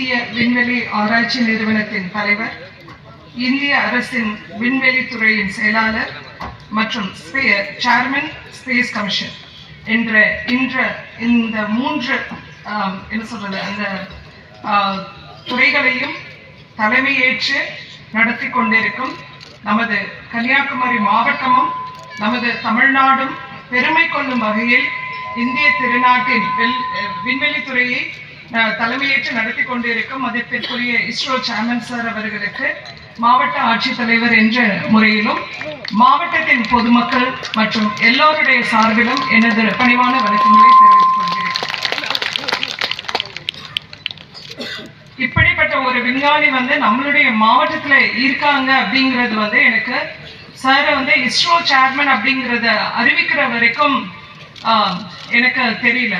இந்திய விண்வெளி ஆராய்ச்சி நிறுவனத்தின் தலைவர் இந்திய அரசின் விண்வெளி துறையின் செயலாளர் மற்றும் சேர்மன் ஸ்பேஸ் கமிஷன் என்ற இன்ற இந்த மூன்று என்ன சொல்றது அந்த துறைகளையும் தலைமையேற்று நடத்தி கொண்டிருக்கும் நமது கன்னியாகுமரி மாவட்டமும் நமது தமிழ்நாடும் பெருமை கொள்ளும் வகையில் இந்திய திருநாட்டின் வெல் விண்வெளி துறையை தலைமையேற்று நடத்தி கொண்டிருக்கும் மதிப்பிற்குரிய இஸ்ரோ சேர்மன் சார் அவர்களுக்கு மாவட்ட ஆட்சித்தலைவர் என்ற முறையிலும் மாவட்டத்தின் பொதுமக்கள் மற்றும் எல்லோருடைய சார்பிலும் எனது பணிவான வணக்கங்களை தெரிவித்துக் கொள்கிறேன். இப்படிப்பட்ட ஒரு விஞ்ஞானி வந்து நம்மளுடைய மாவட்டத்துல இருக்காங்க அப்படிங்கிறது வந்து எனக்கு சார் வந்து இஸ்ரோ சேர்மன் அப்படிங்கிறத அறிவிக்கிற வரைக்கும் ஆஹ், எனக்கு தெரியல.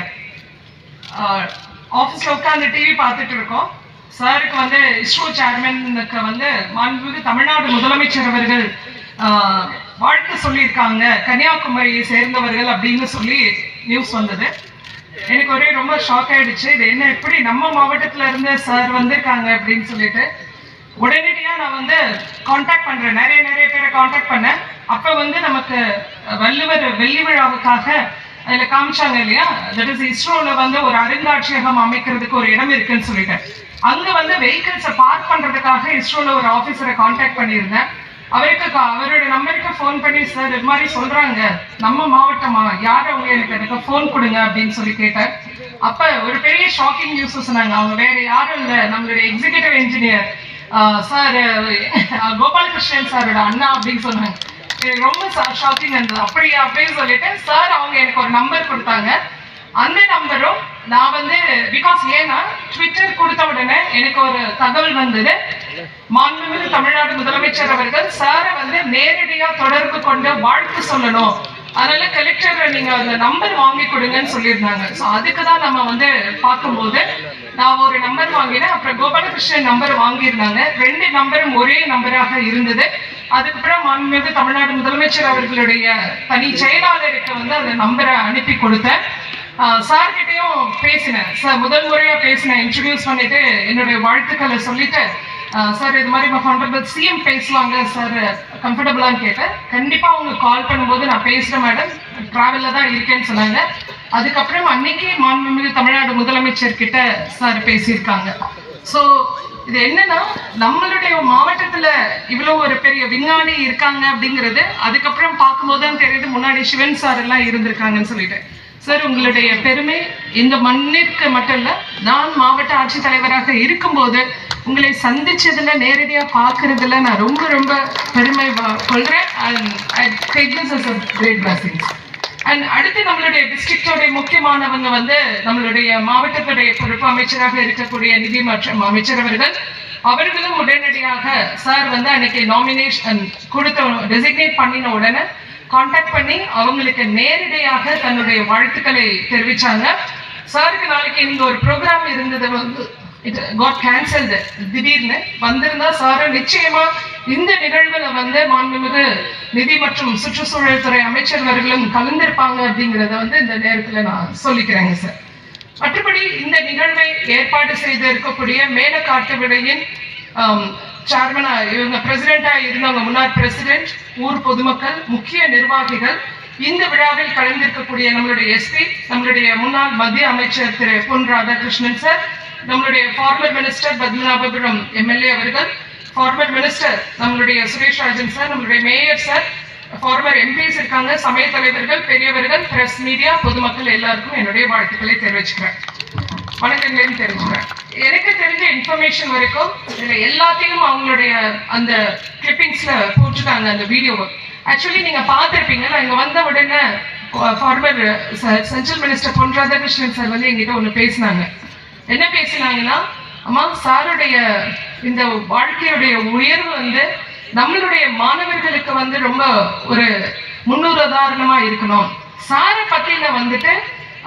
ஆஃபீஸில் உட்காந்து டிவி பார்த்துட்டு இருக்கோம். சாருக்கு வந்து இஸ்ரோ சேர்மனுக்கு வந்து மாண்புமிகு தமிழ்நாடு முதலமைச்சர் அவர்கள் வாழ்த்து சொல்லியிருக்காங்க. கன்னியாகுமரியை சேர்ந்தவர்கள் அப்படின்னு சொல்லி நியூஸ் வந்தது. எனக்கு ஒரே ரொம்ப ஷாக் ஆயிடுச்சு. இது என்ன எப்படி நம்ம மாவட்டத்துல இருந்து சார் வந்திருக்காங்க அப்படின்னு சொல்லிட்டு. உடனடியா நான் வந்து காண்டாக்ட் பண்றேன். நிறைய நிறைய பேரை காண்டாக்ட் பண்ணேன். அப்ப வந்து நமக்கு வள்ளுவர் வெள்ளி விழாவுக்காக அதில் காமிச்சாங்க இல்லையா? தட் இஸ் இஸ்ரோவில் வந்து ஒரு அருங்காட்சியகம் அமைக்கிறதுக்கு ஒரு இடம் இருக்குன்னு சொல்லிட்டு அங்கே வந்து வெஹிக்கிள்ஸை பார்க் பண்ணுறதுக்காக இஸ்ரோவில் ஒரு ஆஃபீஸரை காண்டாக்ட் பண்ணியிருந்தேன். அவருக்கு கா- அவரோட நம்பருக்கு ஃபோன் பண்ணி சார் இது மாதிரி சொல்கிறாங்க நம்ம மாவட்டமா? யார் அவங்க? எனக்கு எனக்கு ஃபோன் கொடுங்க அப்படின்னு சொல்லி கேட்டேன். அப்போ ஒரு பெரிய ஷாக்கிங் நியூஸ் சொன்னாங்க. அவங்க வேற யாரும் இல்லை. நம்மளுடைய எக்ஸிகியூட்டிவ் இன்ஜினியர் சார் கோபாலகிருஷ்ணன் சாரோட அண்ணா அப்படின்னு சொன்னாங்க. எனக்கு ரொம்ப ஷாக்கிங் இருந்தது. அப்படியா அப்படின்னு சொல்லிட்டு சார் அவங்க எனக்கு ஒரு நம்பர் கொடுத்தாங்க. அந்த நம்பரும் நான் வந்து பிகாஸ் ஏன்னா ட்விட்டர் கொடுத்த உடனே எனக்கு ஒரு தகவல் வந்தது. மாண்புமிகு தமிழ்நாடு முதலமைச்சர் அவர்கள் சாரை வந்து நேரடியாக தொடர்பு கொண்டு வாழ்த்து சொல்லணும். அதனால கலெக்டர் நீங்க அந்த நம்பர் வாங்கி கொடுங்கன்னு சொல்லியிருந்தாங்க. ஸோ அதுக்கு தான் நம்ம வந்து பார்க்கும்போது நான் ஒரு நம்பர் வாங்கினேன் அப்புறம் கோபாலகிருஷ்ணன் நம்பர் வாங்கியிருந்தாங்க. ரெண்டு நம்பரும் ஒரே நம்பராக இருந்தது. அதுக்கப்புறம் மாண்புமிகு தமிழ்நாடு முதலமைச்சர் அவர்களுடைய தனி செயலாளருக்கு வந்து அந்த நம்பரை அனுப்பி கொடுத்தேன். சார் கிட்டேயும் பேசினேன். சார் முதல் முறையாக பேசினேன். இன்ட்ரடியூஸ் பண்ணிட்டு என்னுடைய வாழ்த்துக்களை சொல்லிட்டு சார் இது மாதிரி கம்ஃபர்டபுள் சிஎம் பேசுவாங்க சார் கம்ஃபர்டபுளான்னு கேட்டேன். கண்டிப்பாக அவங்க கால் பண்ணும்போது நான் பேசுறேன் மேடம் ட்ராவலில் தான் இருக்கேன்னு சொன்னாங்க. அதுக்கப்புறம் அன்னைக்கு மாண்புமிகு தமிழ்நாடு முதலமைச்சர் கிட்ட சார் பேசியிருக்காங்க. ஸோ இது என்னன்னா நம்மளுடைய மாவட்டத்துல இவ்வளவு ஒரு பெரிய விஞ்ஞானி இருக்காங்க அப்படிங்கிறது அதுக்கப்புறம் பார்க்கும்போது தான் தெரியுது முன்னாடி சிவன் சார் எல்லாம் இருந்திருக்காங்கன்னு சொல்லிட்டு. சார் உங்களுடைய பெருமை இந்த மண்ணிற்கு மட்டும் இல்லை நான் மாவட்ட ஆட்சித்தலைவராக இருக்கும்போது உங்களை சந்திச்சதுல நேரடியா பார்க்கறதுல நான் ரொம்ப ரொம்ப பெருமை கொள்றேன். And I take this as a and அடுத்து நம்மளுடைய டிஸ்ட்ரிக்டோடைய முக்கியமானவங்க வந்து நம்மளுடைய மாவட்டத்துடைய பொறுப்பு அமைச்சராக இருக்கக்கூடிய நிதி மற்றும் அமைச்சர் அவர்கள். அவர்களும் உடனடியாக சார் வந்து அன்னைக்கு நாமினேஷன் கொடுத்த டெசிக்னேட் பண்ணின உடனே காண்டாக்ட் பண்ணி அவங்களுக்கு நேரடியாக தன்னுடைய வாழ்த்துக்களை தெரிவிச்சாங்க. சாருக்கு நாளைக்கு இந்த ஒரு ப்ரோக்ராம் இருந்தது வந்து இட் காட் கேன்சல்டு திடீர்னு வந்திருந்தா சார் நிச்சயமா இந்த நிகழ்வுல வந்து மாண்புமிகு நிதி மற்றும் சுற்றுச்சூழல் துறை அமைச்சர் அவர்களும் கலந்திருப்பாங்க அப்படிங்கிறத வந்து இந்த நேரத்துல நான் சொல்லிக்கிறேங்க சார் மற்றபடி இந்த நிகழ்வை ஏற்பாடு செய்து இருக்கக்கூடிய மேலக்காட்டு விடையின் சேர்மனா இவங்க பிரசிடென்டா இருந்தவங்க முன்னாள் பிரசிடென்ட் ஊர் பொதுமக்கள் முக்கிய நிர்வாகிகள் இந்த விழாவில் கலந்திருக்கக்கூடிய நம்மளுடைய எஸ்பி நம்மளுடைய முன்னாள் மத்திய அமைச்சர் திரு பொன் ராதாகிருஷ்ணன் சார் நம்மளுடைய ஃபார்மர் மினிஸ்டர் பத்மநாபபுரம் எம்எல்ஏ அவர்கள் ஃபார்மர் மினிஸ்டர் நம்மளுடைய சுரேஷ் ராஜன் சார் நம்மளுடைய மேயர் சார் ஃபார்மர் எம்பிஸ் இருக்காங்க சமய தலைவர்கள் பெரியவர்கள் பிரஸ் மீடியா பொதுமக்கள் எல்லாருக்கும் என்னுடைய வாழ்த்துக்களை தெரிவிச்சுக்கிறேன். வணக்கங்களையும் தெரிஞ்சுக்கிறேன் எனக்கு தெரிஞ்ச இன்ஃபர்மேஷன் வரைக்கும் இதுல எல்லாத்தையும் அவங்களுடைய அந்த கிளிப்பிங்ஸ்ல போட்டுட்டாங்க அந்த வீடியோவை ஆக்சுவலி நீங்க பார்த்துருப்பீங்க நான் இங்க வந்த உடனே ஃபார்மர் சென்ட்ரல் மினிஸ்டர் பொன் ராதாகிருஷ்ணன் சார் வந்து எங்கிட்ட ஒன்று பேசினாங்க. என்ன பேசினாங்கன்னா அம்மா சாருடைய இந்த வாழ்க்கையுடைய உயர்வு வந்து நம்மளுடைய மாணவர்களுக்கு வந்து ரொம்ப ஒரு முன்னுதாரணமா உதாரணமா இருக்கணும். சாரை பத்தின வந்துட்டு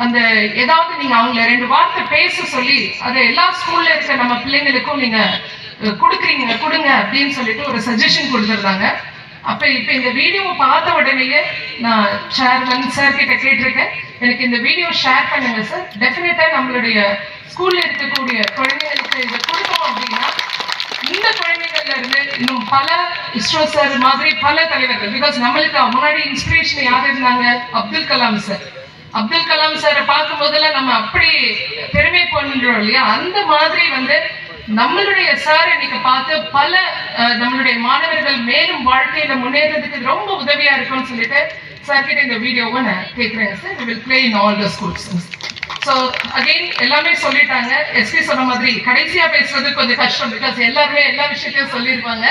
அந்த ஏதாவது நீங்க அவங்கள ரெண்டு வார்த்தை பேச சொல்லி அதை எல்லா ஸ்கூல்ல இருக்க நம்ம பிள்ளைங்களுக்கும் நீங்க கொடுக்குறீங்க கொடுங்க அப்படின்னு சொல்லிட்டு ஒரு சஜஷன் கொடுத்துருந்தாங்க. அப்ப இப்ப இந்த வீடியோ பார்த்த உடனேயே நான் சேர்மன் சார் கிட்ட கேட்டிருக்கேன். எனக்கு இந்த வீடியோ ஷேர் பண்ணுங்க சார் டெஃபினட்டா நம்மளுடைய ஸ்கூல்ல இருக்கக்கூடிய குழந்தைகளுக்கு இதை கொடுத்தோம் அப்படின்னா இந்த குழந்தைகள்ல இருந்து இன்னும் பல இஸ்ரோ சார் மாதிரி பல தலைவர்கள் பிகாஸ் நம்மளுக்கு முன்னாடி இன்ஸ்பிரேஷன் யார் இருந்தாங்க? அப்துல் கலாம் சார் அப்துல் கலாம் சாரை பார்க்கும் போதெல்லாம் நம்ம அப்படி பெருமை கொண்டுறோம் இல்லையா? அந்த மாதிரி வந்து நம்மளுடைய சார் இன்னைக்கு பார்த்து பல நம்மளுடைய மாணவர்கள் மேலும் வாழ்க்கையில முன்னேறதுக்கு ரொம்ப உதவியா இருக்கும்னு சொல்லிட்டு சார் கிட்ட இந்த வீடியோவை நான் கேட்கிறேன் sir. Will play in all the schools so again எல்லாமே சொல்லிட்டாங்க. எஸ்பி சொன்ன மாதிரி கடைசியா பேசுறது கொஞ்சம் கஷ்டம் பிகாஸ் எல்லாருமே எல்லா விஷயத்தையும் சொல்லியிருப்பாங்க.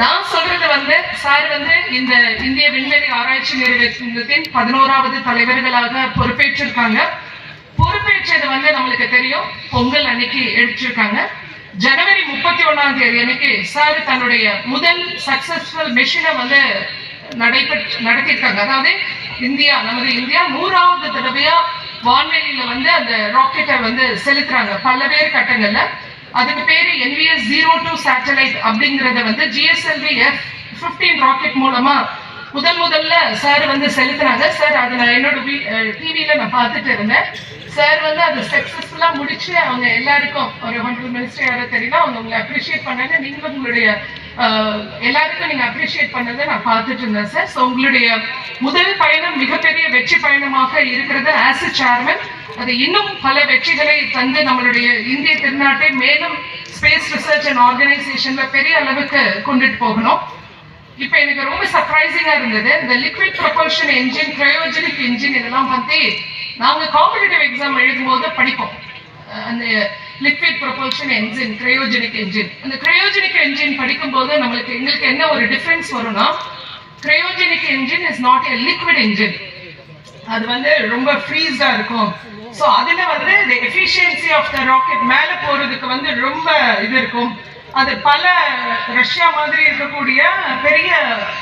நான் சொல்றது வந்து சார் வந்து இந்த இந்திய விண்வெளி ஆராய்ச்சி நிறுவனத்தின் பதினோராவது தலைவர்களாக பொறுப்பேற்றிருக்காங்க. பொறுப்பேற்றது வந்து நம்மளுக்கு தெரியும். பொங்கல் அன்னைக்கு எடுத்திருக்காங்க. ஜனவரி முப்பத்தி ஒன்னாம் தேதி அன்னைக்கு சார் தன்னுடைய முதல் சக்சஸ்ஃபுல் மிஷனை வந்து நடைபெற்று நடத்தியிருக்காங்க. அதாவது இந்தியா நமது இந்தியா நூறாவது தடவையா வான்வெளியில வந்து அந்த ராக்கெட்டை வந்து செலுத்துறாங்க. பேர் கட்டங்கள்ல. அதுக்கு பேரு என்விஎஸ் ஜீரோ டூ சேட்டலைட் அப்படிங்கறத வந்து ஜிஎஸ்எல்வி எஃப் பிப்டீன் ராக்கெட் மூலமா முதல் முதல்ல சார் வந்து செலுத்துனாங்க சார் அதை நான் என்னோட டிவியில நான் பார்த்துட்டு இருந்தேன். சார் வந்து அது சக்சஸ்ஃபுல்லா முடிச்சு அவங்க எல்லாருக்கும் ஒரு ஹண்ட்ரட் மினிஸ்டர் யாரோ தெரியல அவங்க உங்களை அப்ரிஷியேட் பண்ணாங்க. நீங்களும் உங்களுடைய எல்லாருக்கும் நீங்க அப்ரிஷியேட் பண்ணதை நான் பார்த்துட்டு இருந்தேன் சார். ஸோ உங்களுடைய முதல் பயணம் மிகப்பெரிய வெற்றி பயணமாக இருக்கிறது ஆஸ் எ சேர்மன் அது இன்னும் பல வெற்றிகளை தந்து நம்மளுடைய இந்திய திருநாட்டை மேலும் ஸ்பேஸ் ரிசர்ச் அண்ட் ஆர்கனைசேஷன்ல பெரிய அளவுக்கு கொண்டுட்டு போகணும். இப்போ எனக்கு ரொம்ப சர்ப்ரைசிங்காக இருந்தது. இந்த liquid propulsion engine cryogenic engine இதெல்லாம் பற்றி நாங்க காம்படிட்டிவ் எக்ஸாம் எழுதும்போது படிப்போம். அந்த liquid propulsion engine cryogenic engine அந்த கிரையோஜெனிக் என்ஜின் படிக்கும்போது நம்மளுக்கு எங்களுக்கு என்ன ஒரு டிஃப்ரென்ஸ் வரும்னா cryogenic engine is not a liquid engine அது வந்து ரொம்ப ஃப்ரீஸா இருக்கும். ஸோ அதுல வந்து எஃபிஷியன்சி ஆஃப் த ராக்கெட் மேல போறதுக்கு வந்து ரொம்ப இது இருக்கும். அது பல ரஷ்யா மாதிரி இருக்கக்கூடிய பெரிய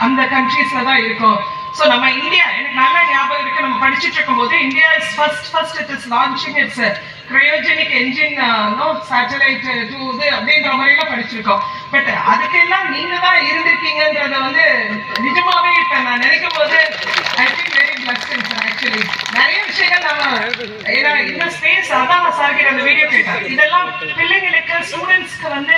அந்த கண்ட்ரீஸில் தான் இருக்கும். ஸோ நம்ம இந்தியா எனக்கு நல்ல ஞாபகம் இருக்கு நம்ம படிச்சுட்டு இருக்கும்போது India is first first it is launching its cryogenic engine no satellite too இது அப்படின்ற மாதிரிலாம் படிச்சிருக்கோம். பட் அதுக்கெல்லாம் நீங்க தான் இருந்திருக்கீங்கன்றத வந்து நிஜமாவே இப்ப நான் நினைக்கும் போது I think very blessing sir actually நிறைய விஷயங்கள் நம்ம ஏன்னா இந்த ஸ்பேஸ் அதான் சார்கிட்ட அந்த வீடியோ கேட்டேன். இதெல்லாம் பிள்ளைங்களுக்கு ஸ்டூடெண்ட்ஸ்க்கு வந்து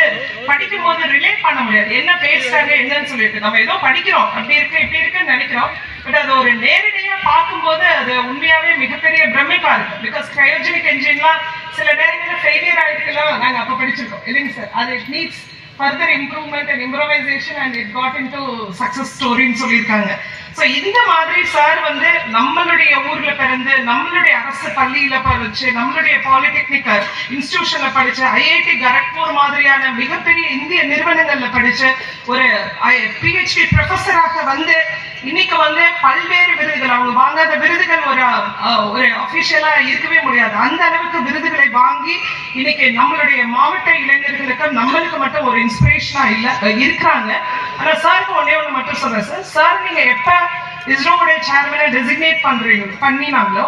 படிக்கும் போது ரிலேட் பண்ண முடியாது. என்ன பேசுறாங்க என்னன்னு சொல்லிட்டு. நம்ம ஏதோ படிக்கிறோம். அப்படி இருக்கு இப்படி இருக்குன்னு நினைக்கிறோம். பட் அது ஒரு நேரடியா பார்க்கும்போது அது உண்மையாவே மிகப்பெரிய பிரமிப்பா இருக்கு பிகாஸ் கிரையோஜெனிக் என்ஜின்லாம் சில நேரங்களில் ஃபெயிலியர் ஆயிருக்குலாம் நாங்க அப்ப படிச்சிருக்கோம். இல்லைங்க சார் அது it needs further improvement and improvisation and it got in to success ஸ்டோரின்னு சொல்லியிருக்காங்க. ஸோ இந்த மாதிரி சார் வந்து நம்மளுடைய ஊர்ல பிறந்து நம்மளுடைய அரசு பள்ளியில படிச்சு நம்மளுடைய பாலிடெக்னிக் இன்ஸ்டிடியூஷன்ல படிச்சு ஐஐடி கரக்பூர் மாதிரியான மிகப்பெரிய இந்திய நிறுவனங்கள்ல படிச்சு ஒரு பிஹெச்டி ப்ரொஃபஸராக வந்து இன்னைக்கு வந்து பல்வேறு விருதுகள் அவங்க வாங்காத விருதுகள் ஒரு ஒரு அபிஷியலா இருக்கவே முடியாது. அந்த அளவுக்கு விருதுகளை வாங்கி இன்னைக்கு நம்மளுடைய மாவட்ட இளைஞர்களுக்கு நம்மளுக்கு மட்டும் ஒரு இன்ஸ்பிரேஷனா இல்ல இருக்கிறாங்க. ஆனா சாருக்கு ஒன்னே ஒன்று மட்டும் சொல்றேன் சார் சார் நீங்க எப்ப இஸ்ரோவுடைய சேர்மனை டெசிக்னேட் பண்றீங்க பண்ணினாங்களோ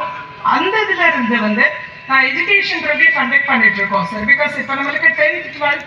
அந்த இதுல இருந்து வந்து நான் எஜுகேஷன் ரிவ்யூ கண்டக்ட் பண்ணிட்டு இருக்கோம் சார் பிகாஸ் இப்ப நம்மளுக்கு டென்த் டுவெல்த்